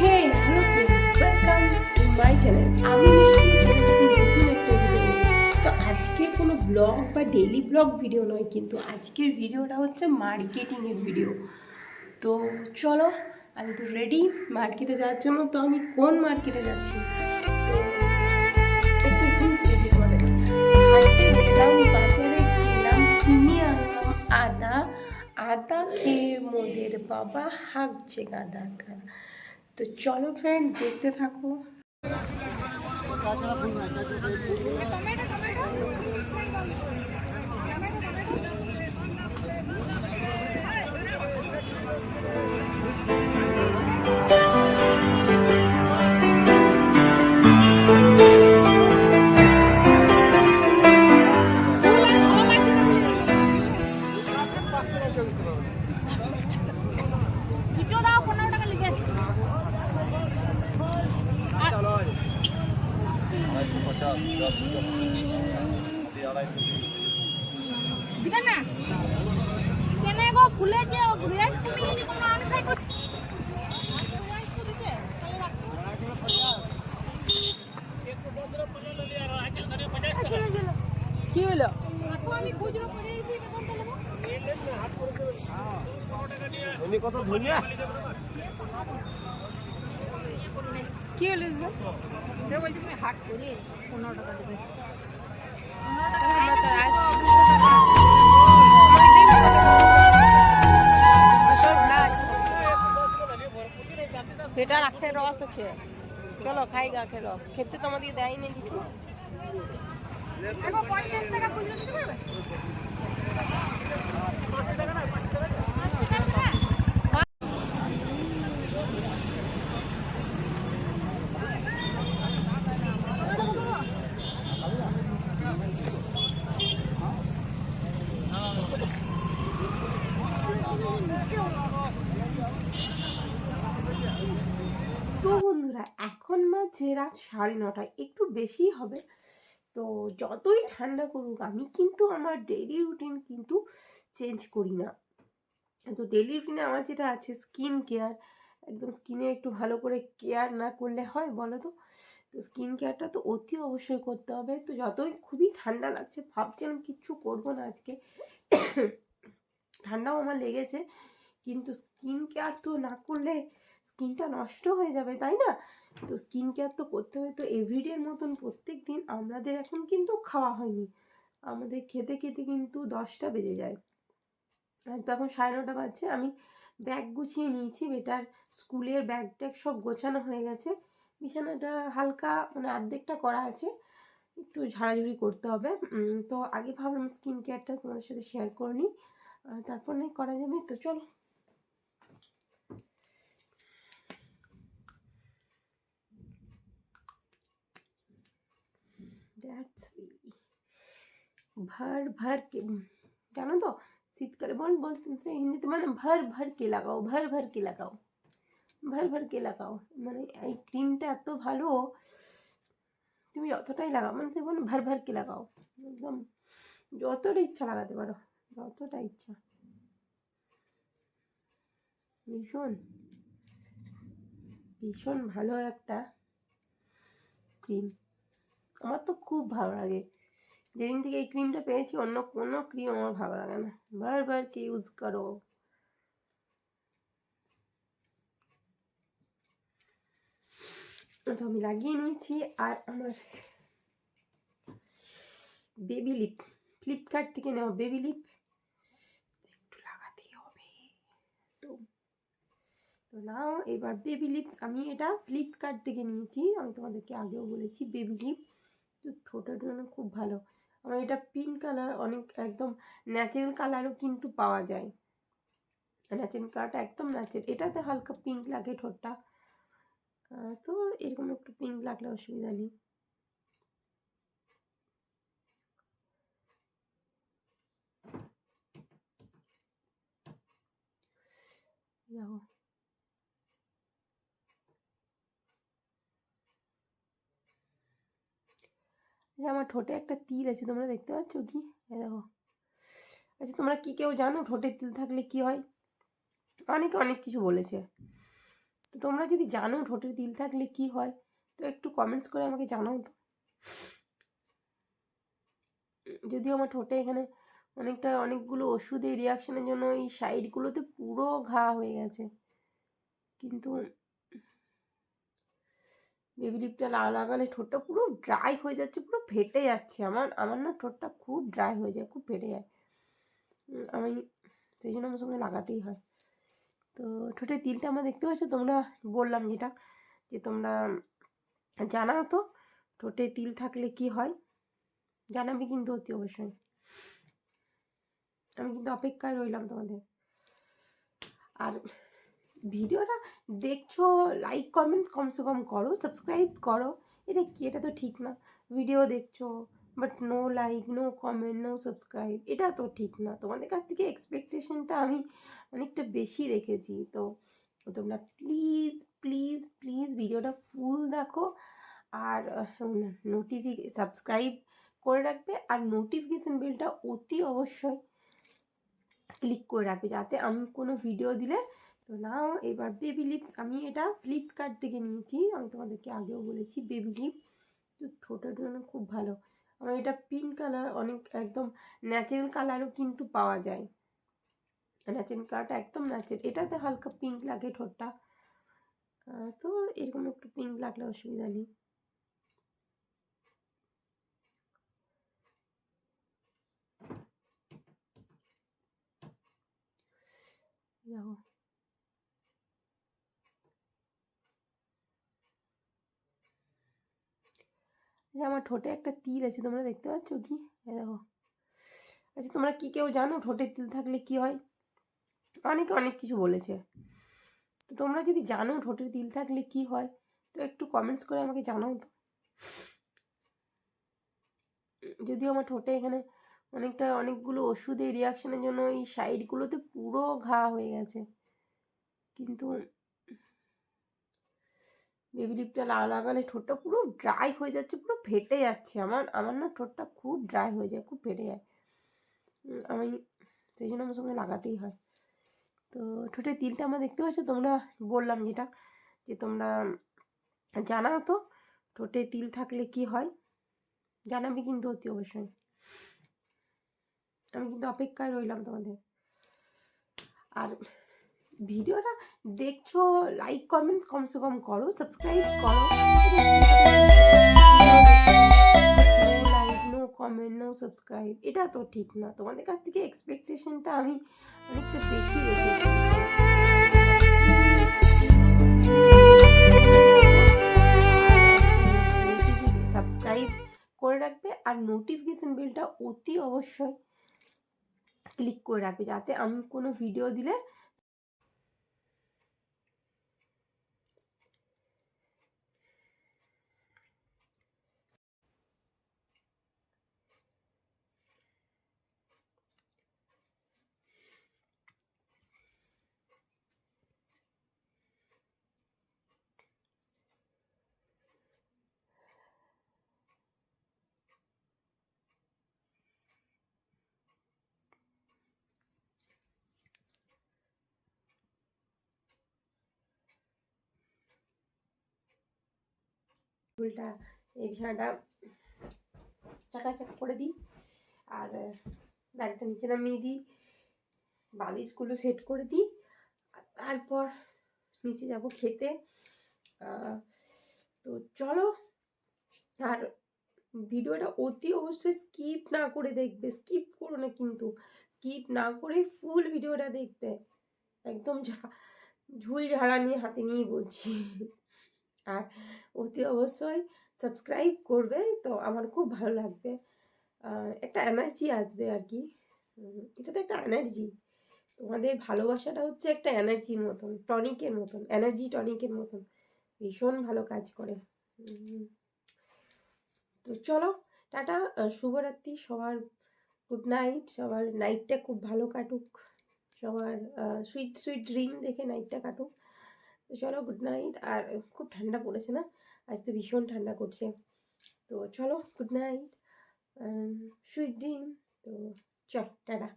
Hey hello welcome to my channel আমি নতুন video তো আজকে কোনো ব্লগ বা ডেইলি ব্লগ ভিডিও নয়, কিন্তু আজকের ভিডিওটা হচ্ছে মার্কেটিংয়ের ভিডিও তো চলো, আমি তো রেডি মার্কেটে যাওয়ার জন্য, তো আমি কোন মার্কেটে যাচ্ছি? একটু বাজারে গেলাম, কিনে আনলাম আদা। আদা খেয়ে মোদের বাবা হাঁকছে গাদা গাদা তো চলো ফ্রেন্ড দেখতে থাকো। ভিডিও দিবেন ফুলে যে রেট কমিয়ে কি হলো? আমি খুচরো করে কত ধনিয়া? কি হলো হাট করে, পনেরো টাকা দেবে। বেটার আখের রস আছে। চলো, খাই গা আখের রস। খেতে তো আমাদের দেয় না কিছু পঞ্চাশ টাকা রাত সাড়ে নটায়, একটু বেশি হবে। তো যতই ঠান্ডা করুক, আমি কিন্তু আমার ডেইলি রুটিন কিন্তু চেঞ্জ করি না। তো ডেইলি রুটিনে আমার যেটা আছে স্কিন কেয়ার একদম স্কিনে একটু ভালো করে কেয়ার না করলে হয় বলো তো তো স্কিন কেয়ারটা তো অতি অবশ্যই করতে হবে। তো যতই খুবই ঠান্ডা লাগছে ভাবছিলাম কিচ্ছু করব না আজকে। ঠান্ডাও আমার লেগেছে, কিন্তু স্কিন কেয়ার তো না করলে স্কিনটা নষ্ট হয়ে যাবে, তাই না? তো স্কিন কেয়ার তো করতে হবে তো এভরিডের মতন প্রত্যেক দিন আমাদের এখন কিন্তু খাওয়া হয়নি। আমাদের খেতে খেতে কিন্তু দশটা বেজে যায়। আর তখন সাড়ে নটা বাজছে। আমি ব্যাগ গুছিয়ে নিয়েছি। বেটার স্কুলের ব্যাগ ট্যাগ সব গোছানো হয়ে গেছে। বিছানাটা হালকা মানে অর্ধেকটা করা আছে। একটু ঝাড়াঝুড়ি করতে হবে। তো আগে ভাবলাম স্কিন কেয়ারটা তোমাদের সাথে শেয়ার করে নিই। তারপর নাই করা যাবে? তো চলো। দ্যাটস ভর ভর কে, জানো তো? শীতকালে বল, বলতে হিন্দিতে মানে ভর ভর কে লাগাও, ভর ভর কে লাগাও, ভর ভর কে লাগাও। মানে এই ক্রিমটা এত ভালো, তুমি যতটাই লাগাও মানে সে ভর ভর কে লাগাও। একদম যতটা ইচ্ছা লাগাতে পারো, যতটা ইচ্ছা। ভীষণ ভীষণ ভালো একটা ক্রিম আমার তো খুব ভালো লাগে। যেদিন থেকে এই ক্রিমটা পেয়েছি, অন্য কোনো ক্রিম আমার ভালো লাগে না। বারবার কে ইউজ করো। তো আমি লাগিয়ে নিয়েছি, আর আমার বেবি লিপ ফ্লিপকার্ট থেকে নেওয়া বেবি লিপ একটু লাগাতেই হবে। তো তো নাও, এবার বেবি লিপ আমি এটা ফ্লিপকার্ট থেকে নিয়েছি। আমি তোমাদেরকে আগেও বলেছি বেবি লিপ তো ঠোঁটের জন্য খুব ভালো। আমার এটা পিঙ্ক কালার অনেক একদম ন্যাচারাল কালারও কিন্তু পাওয়া যায়। ন্যাচারাল কালারটা একদম ন্যাচারাল এটাতে হালকা পিঙ্ক লাগে ঠোঁটটা। তো এরকম একটু পিঙ্ক লাগলে অসুবিধা নেই। দেখো। যে আমার ঠোঁটে একটা তিল আছে, তোমরা দেখতে পাচ্ছ কি? দেখো। আচ্ছা তোমরা কি কেউ জানো ঠোঁটে তিল থাকলে কি হয়? অনেকে, অনেক কিছু বলেছে। তো তোমরা যদি জানো ঠোঁটের তিল থাকলে কি হয়, তো একটু কমেন্টস করে আমাকে জানাও তো। যদিও আমার ঠোঁটে এখানে অনেকটা, অনেকগুলো ওষুধের রিয়াকশনের জন্য এই সাইডগুলোতে পুরো ঘা হয়ে গেছে। কিন্তু বেবি লিপটা লাগালে ঠোঁটটা পুরো ড্রাই হয়ে যাচ্ছে, পুরো ফেটে যাচ্ছে। আমার আমার না ঠোঁটটা খুব ড্রাই হয়ে যায়, খুব ফেটে যায়। আমি সেই জন্য আমার সঙ্গে লাগাতেই হয়। তো ঠোঁটের তিলটা আমরা দেখতে পাচ্ছ, তোমরা বললাম যেটা, যে তোমরা জানাও তো ঠোঁটে তিল থাকলে কি হয়? জানাবি কিন্তু অতি অবশ্যই। আমি কিন্তু অপেক্ষায় রইলাম তোমাদের। আর ভিডিওটা দেখছ লাইক কমেন্ট কমসে কম করো সাবস্ক্রাইব করো। এটা কি? এটা তো ঠিক না। ভিডিও দেখছ but no like no comment no subscribe এটা তো ঠিক না। তোমাদের কাছ থেকে এক্সপেকটেশনটা আমি অনেকটা বেশি রেখেছি। তো তোমরা প্লিজ প্লিজ প্লিজ ভিডিওটা ফুল দেখো। আর নোটিফি সাবস্ক্রাইব করে রাখবে। আর নোটিফিকেশান বেলটা অতি অবশ্যই ক্লিক করে রাখবে। যাতে আমি কোনো ভিডিও দিলে তো নাও, এবার বেবি লিপস আমি এটা ফ্লিপকার্ট থেকে নিয়েছি। আমি তোমাদেরকে আগেও বলেছি বেবি লিপ তো ঠোঁটের জন্য খুব ভালো। আমার এটা পিঙ্ক কালার অনেক একদম ন্যাচারাল কালারও কিন্তু পাওয়া যায়। ন্যাচারাল কালারটা একদম ন্যাচারাল এটাতে হালকা পিঙ্ক লাগে ঠোঁটটা। তো এরকম একটু পিঙ্ক লাগলে অসুবিধা নেই। দেখো। যে আমার ঠোঁটে একটা তিল আছে, তোমরা দেখতে পাচ্ছ কি? দেখো। আচ্ছা তোমরা কি কেউ জানো ঠোঁটে তিল থাকলে কি হয়? অনেকে অনেক কিছু বলেছে। তো তোমরা যদি জানো ঠোঁটের তিল থাকলে কি হয়, তো একটু কমেন্টস করে আমাকে জানাও তো। যদিও আমার ঠোঁটে এখানে অনেকটা, অনেকগুলো ওষুধের রিয়াকশনের জন্য এই সাইডগুলোতে পুরো ঘা হয়ে গেছে। কিন্তু বেবি লিপটা লাগালে ঠোঁটটা পুরো ড্রাই হয়ে যাচ্ছে, পুরো ফেটে যাচ্ছে। আমার আমার না ঠোঁটটা খুব ড্রাই হয়ে যায়, খুব ফেটে যায়। আমি সেই জন্য আমার সঙ্গে লাগাতেই হয়। তো ঠোঁটের তিলটা আমরা দেখতে পাচ্ছ? তোমরা বললাম যেটা, যে তোমরা জানাও তো, ঠোঁটে তিল থাকলে কি হয়? জানাবি কিন্তু অতি অবশ্যই। আমি কিন্তু অপেক্ষায় রইলাম তোমাদের। আর ভিডিওটা দেখছ লাইক কমেন্ট কমসে কম করো সাবস্ক্রাইব করো। নো কমেন্ট নো সাবস্ক্রাইব এটা তো ঠিক না। তোমাদের কাছ থেকে এক্সপেকটেশনটা আমি অনেকটা বেশি রেখেছি। সাবস্ক্রাইব করে রাখবে আর নোটিফিকেশান বেলটা অতি অবশ্যই ক্লিক করে রাখবে, যাতে আমি কোনো ভিডিও দিলে ফুলটা এই বিছানাটা চাকা চাকা করে দিই আর ব্যাগটা নিচে নামিয়ে দিই, বালিশগুলো সেট করে দিই তারপর নিচে যাব খেতে। তো চলো, আর ভিডিওটা অতি অবশ্যই স্কিপ না করে দেখবে, স্কিপ করো না কিন্তু, স্কিপ না করে ফুল ভিডিওটা দেখবে। একদম ঝুল ঝাড়া নিয়ে হাতে নিয়েই বলছি। আর অতি অবশ্যই সাবস্ক্রাইব করবে। তো আমার খুব ভালো লাগবে। একটা এনার্জি আসবে আর কি। এটা তো একটা এনার্জি তোমাদের ভালোবাসাটা হচ্ছে একটা এনার্জির মতন টনিকের মতন এনার্জি টনিকের মতন। ভীষণ ভালো কাজ করে। তো চলো, টাটা শুভরাত্রি, সবার গুড নাইট সবার নাইটটা খুব ভালো কাটুক। সবার সুইট সুইট ড্রিম দেখে নাইটটা কাটুক। তো চলো গুড নাইট আর খুব ঠান্ডা পড়েছে না? আজ তো ভীষণ ঠান্ডা করছে। তো চলো গুড নাইট সুইট ড্রিম তো চল, টাটা।